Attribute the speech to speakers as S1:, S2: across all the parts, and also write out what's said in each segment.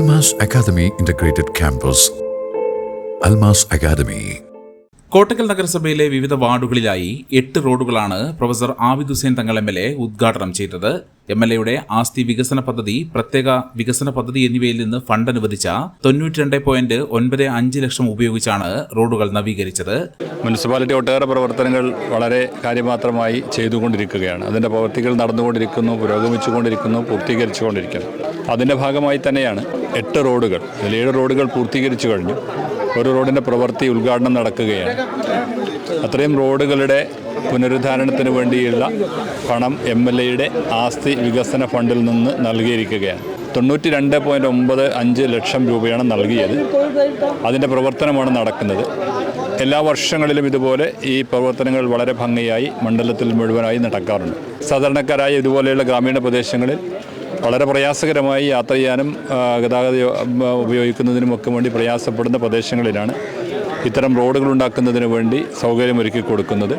S1: Almas academy integrated campus Almas academy
S2: Kottakkal നഗരസഭയിലെ വിവിധ വാർഡുകളിലായി എട്ട് റോഡുകളാണ് professor Abid Hussain Thangal M L A ഉദ്ഘാടനം ചെയ്തത്. എം എൽ എയുടെ ആസ്തി വികസന പദ്ധതി പ്രത്യേക വികസന പദ്ധതി എന്നിവയിൽ നിന്ന് ഫണ്ട് അനുവദിച്ച തൊണ്ണൂറ്റി രണ്ട് പോയിന്റ് ഒൻപത് അഞ്ച് ലക്ഷം ഉപയോഗിച്ചാണ് റോഡുകൾ നവീകരിച്ചത്.
S3: മുനിസിപ്പാലിറ്റി ഒട്ടേറെ പ്രവർത്തനങ്ങൾ വളരെ കാര്യമാത്രമായി ചെയ്തുകൊണ്ടിരിക്കുകയാണ്. അതിന്റെ പ്രവൃത്തികൾ നടന്നുകൊണ്ടിരിക്കുന്നു പുരോഗമിച്ചുകൊണ്ടിരിക്കുന്നു പൂർത്തീകരിച്ചുകൊണ്ടിരിക്കുന്നു. അതിന്റെ ഭാഗമായി തന്നെയാണ് എട്ട് റോഡുകൾ. അതിൽ ഏഴ് റോഡുകൾ പൂർത്തീകരിച്ചു കഴിഞ്ഞു. ഒരു റോഡിന്റെ പ്രവൃത്തി ഉദ്ഘാടനം നടക്കുകയാണ്. അത്രയും റോഡുകളുടെ പുനരുദ്ധാരണത്തിന് വേണ്ടിയുള്ള പണം എം എൽ എയുടെ ആസ്തി വികസന ഫണ്ടിൽ നിന്ന് നൽകിയിരിക്കുകയാണ്. തൊണ്ണൂറ്റി രണ്ട് പോയിന്റ് ഒമ്പത് അഞ്ച് ലക്ഷം രൂപയാണ് നൽകിയത്. അതിന്റെ പ്രവർത്തനമാണ് നടക്കുന്നത്. എല്ലാ വർഷങ്ങളിലും ഇതുപോലെ ഈ പ്രവർത്തനങ്ങൾ വളരെ ഭംഗിയായി മണ്ഡലത്തിൽ മുഴുവനായി നടക്കാറുണ്ട്. സാധാരണക്കാരായ ഇതുപോലെയുള്ള ഗ്രാമീണ പ്രദേശങ്ങളിൽ വളരെ പ്രയാസകരമായി യാത്ര ചെയ്യാനും ഗതാഗത ഉപയോഗിക്കുന്നതിനുമൊക്കെ വേണ്ടി പ്രയാസപ്പെടുന്ന പ്രദേശങ്ങളിലാണ് ഇത്തരം റോഡുകൾ ഉണ്ടാക്കുന്നതിന് വേണ്ടി സൗകര്യമൊരുക്കി കൊടുക്കുന്നത്.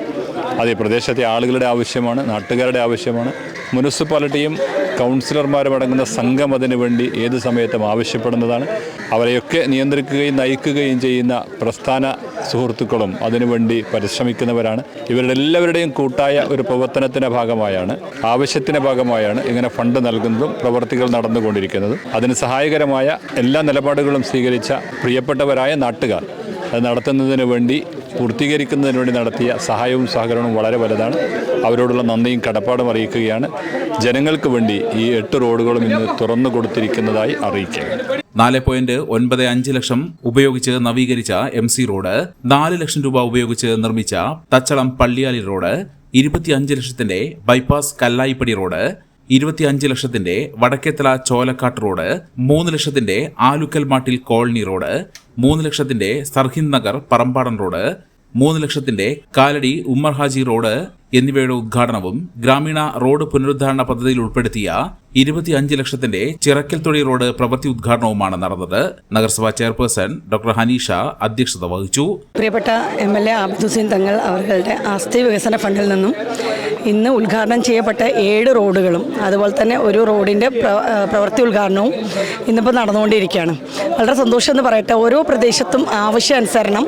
S3: അത് പ്രദേശത്തെ ആളുകളുടെ ആവശ്യമാണ് നാട്ടുകാരുടെ ആവശ്യമാണ്. മുനിസിപ്പാലിറ്റിയും കൗൺസിലർമാരും അടങ്ങുന്ന സംഘം അതിനു വേണ്ടി ഏത് സമയത്തും ആവശ്യപ്പെടുന്നതാണ്. അവരെയൊക്കെ നിയന്ത്രിക്കുകയും നയിക്കുകയും ചെയ്യുന്ന പ്രസ്ഥാന സുഹൃത്തുക്കളും അതിനുവേണ്ടി പരിശ്രമിക്കുന്നവരാണ്. ഇവരുടെ എല്ലാവരുടെയും കൂട്ടായ ഒരു പ്രവർത്തനത്തിന്റെ ഭാഗമായാണ് ആവശ്യത്തിന്റെ ഭാഗമായാണ് ഇങ്ങനെ ഫണ്ട് നൽകുന്നതും പ്രവർത്തികൾ നടന്നുകൊണ്ടിരിക്കുന്നതും. അതിന് സഹായകരമായ എല്ലാ നിലപാടുകളും സ്വീകരിച്ച പ്രിയപ്പെട്ടവരായ നാട്ടുകാർ അത് നടത്തുന്നതിന് വേണ്ടി പൂർത്തീകരിക്കുന്നതിന് വേണ്ടി നടത്തിയ സഹായവും സഹകരണവും വളരെ വലുതാണ്. അവരോടുള്ള നന്ദിയും കടപ്പാടും അറിയിക്കുകയാണ്. ജനങ്ങൾക്ക് വേണ്ടി ഈ എട്ട് റോഡുകളും ഇന്ന് തുറന്നു കൊടുത്തിരിക്കുന്നതായി അറിയിക്കുക
S2: നാല് പോയിന്റ് ഒൻപത് അഞ്ച് ലക്ഷം ഉപയോഗിച്ച് നവീകരിച്ച എം സി റോഡ് നാല് ലക്ഷം രൂപ ഉപയോഗിച്ച് നിർമ്മിച്ച തച്ചളം പള്ളിയാലി റോഡ് ഇരുപത്തിയഞ്ച് ലക്ഷത്തിന്റെ ബൈപ്പാസ് കല്ലായിപ്പടി റോഡ് ഇരുപത്തിയഞ്ച് ലക്ഷത്തിന്റെ വടക്കേത്തല ചോലക്കാട്ട് റോഡ് മൂന്ന് ലക്ഷത്തിന്റെ ആലുക്കൽ മാട്ടിൽ കോളനി റോഡ് മൂന്ന് ലക്ഷത്തിന്റെ സർഹിന്ദ് നഗർ പറമ്പാടൻ റോഡ് മൂന്ന് ലക്ഷത്തിന്റെ കാലടി ഉമ്മർഹാജി റോഡ് എന്നിവയുടെ ഉദ്ഘാടനവും ഗ്രാമീണ റോഡ് പുനരുദ്ധാരണ പദ്ധതിയിൽ ഉൾപ്പെടുത്തിയ ഇരുപത്തിയഞ്ച് ലക്ഷത്തിന്റെ ചിറക്കൽ തൊഴി റോഡ് പ്രവൃത്തി ഉദ്ഘാടനവുമാണ് നടന്നത്. നഗരസഭാ ചെയർപേഴ്സൺ ഡോക്ടർ ഹനീഷ അധ്യക്ഷത വഹിച്ചു.
S4: പ്രിയപ്പെട്ട എം എൽ എ ആബിദ് തങ്ങൾ അവരുടെ ആസ്തി വികസന ഫണ്ടിൽ നിന്നും ഇന്ന് ഉദ്ഘാടനം ചെയ്യപ്പെട്ട ഏഴ് റോഡുകളും അതുപോലെ തന്നെ ഒരു റോഡിന്റെ പ്രവൃത്തി ഉദ്ഘാടനവും ഇന്നിപ്പോൾ നടന്നുകൊണ്ടിരിക്കുകയാണ്. വളരെ സന്തോഷം എന്ന് പറയട്ടെ ഓരോ പ്രദേശത്തും ആവശ്യാനുസരണം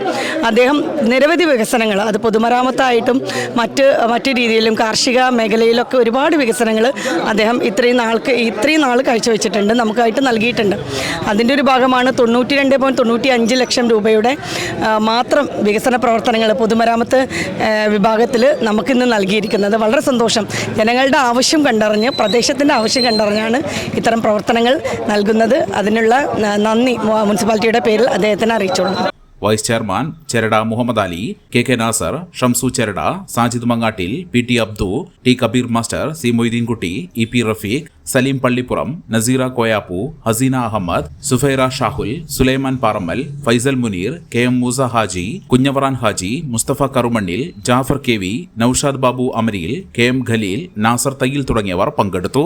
S4: അദ്ദേഹം നിരവധി വികസനങ്ങൾ അത് പൊതുമരാമത്തായിട്ടും മറ്റ് മറ്റു രീതിയിലും കാർഷിക മേഖലയിലൊക്കെ ഒരുപാട് വികസനങ്ങൾ അദ്ദേഹം ഇത്രയും നാൾക്ക് ഇത്രയും നാൾ കാഴ്ചവെച്ചിട്ടുണ്ട് നമുക്കായിട്ട് നൽകിയിട്ടുണ്ട്. അതിന്റെ ഒരു ഭാഗമാണ് തൊണ്ണൂറ്റി രണ്ട് പോയിന്റ് തൊണ്ണൂറ്റി അഞ്ച് ലക്ഷം രൂപയുടെ മാത്രം വികസന പ്രവർത്തനങ്ങൾ പൊതുമരാമത്ത് വിഭാഗത്തിൽ നമുക്കിന്ന് നൽകിയിരിക്കുന്നത്. വളരെ സന്തോഷം. ജനങ്ങളുടെ ആവശ്യം കണ്ടറിഞ്ഞ് പ്രദേശത്തിന്റെ ആവശ്യം കണ്ടറിഞ്ഞാണ് ഇത്തരം പ്രവർത്തനങ്ങൾ നൽകുന്നത്. അതിനുള്ള നന്ദി. മുനിസിപ്പാലിറ്റിയുടെ പേരിൽ അദ്ദേഹത്തിന് അറിയിച്ചോളാം.
S2: Vice chairman Cherada Muhammad Ali K K Nasar Shamsu Cherada Sajid Mangattil P T Abdu T Kabeer master C Moideenkutty E P Rafeeq Saleem Pallippuram Naseera Koyappu Haseena Ahammed Sufaira Shahul Sulaiman Parammal Faisal Muneer K M Moosa Haji Kunjavaran Haji Mustafa Karumannil Jafar K V Noushad Babu Amariyil K M Khaleel Nasar Thayyil തുടങ്ങിയവർ പങ്കെടുത്തു.